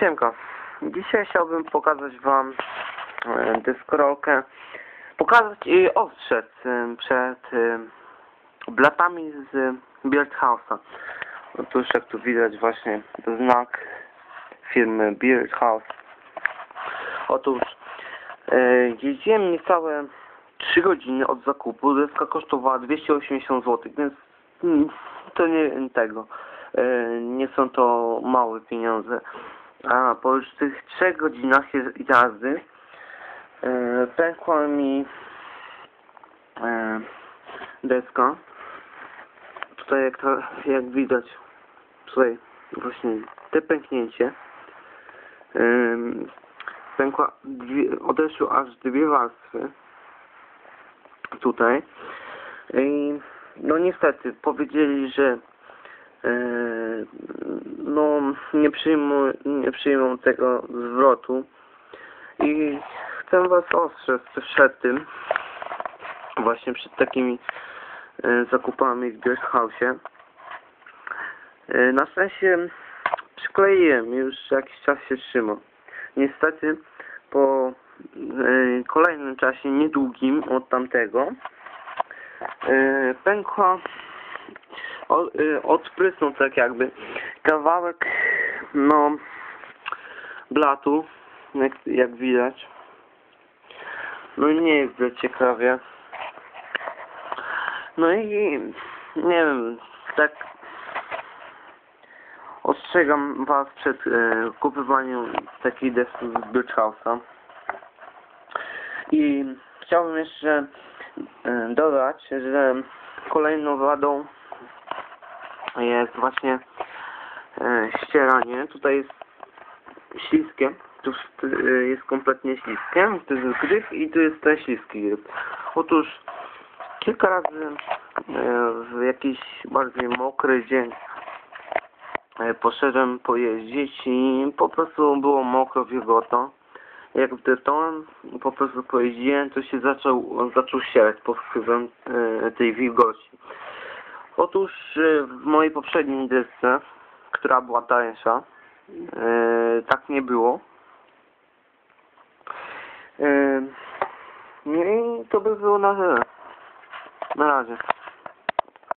Siemka. Dzisiaj chciałbym pokazać wam e, deskorolkę. Pokazać i ostrzec e, przed e, blatami z Beard House'a. Otóż jak tu widać właśnie znak firmy Beard House. Otóż jeździłem niecałe 3 godziny od zakupu. Deska kosztowała 280 zł, więc to nie tego. Nie są to małe pieniądze. A po już tych 3 godzinach jazdy e, pękła mi e, deska. Tutaj jak, to, jak widać, tutaj właśnie te pęknięcie. Ym, pękła, dwie, odeszły aż dwie warstwy tutaj i no niestety powiedzieli, że e, nie przyjmą, nie przyjmą tego zwrotu. I chcę was ostrzec przed tym właśnie przed takimi e, zakupami w Beard House'ie E, na szczęście przykleiłem już jakiś czas się trzyma. Niestety po e, kolejnym czasie niedługim od tamtego pękła odprysnął tak jakby kawałek no blatu jak, jak widać. No i nie jest za ciekawie. No i nie wiem tak ostrzegam was przed e, kupywaniem takiej deski z Beach House'a i chciałbym jeszcze e, dodać, że kolejną wadą jest właśnie ścieranie. Tutaj jest śliskie. Tu jest, e, jest kompletnie śliskie. Tu jest gryf i tu jest ten śliski gryf. Otóż kilka razy e, w jakiś bardziej mokry dzień e, poszedłem pojeździć i po prostu było mokro, wilgoto. Jak wdepnąłem, po prostu pojeździłem, to się zaczął, zaczął ścierać pod wpływem e, tej wilgoci. Otóż e, w mojej poprzedniej desce, która była tańsza, e, tak nie było. E, no i to by było na tyle. Na razie.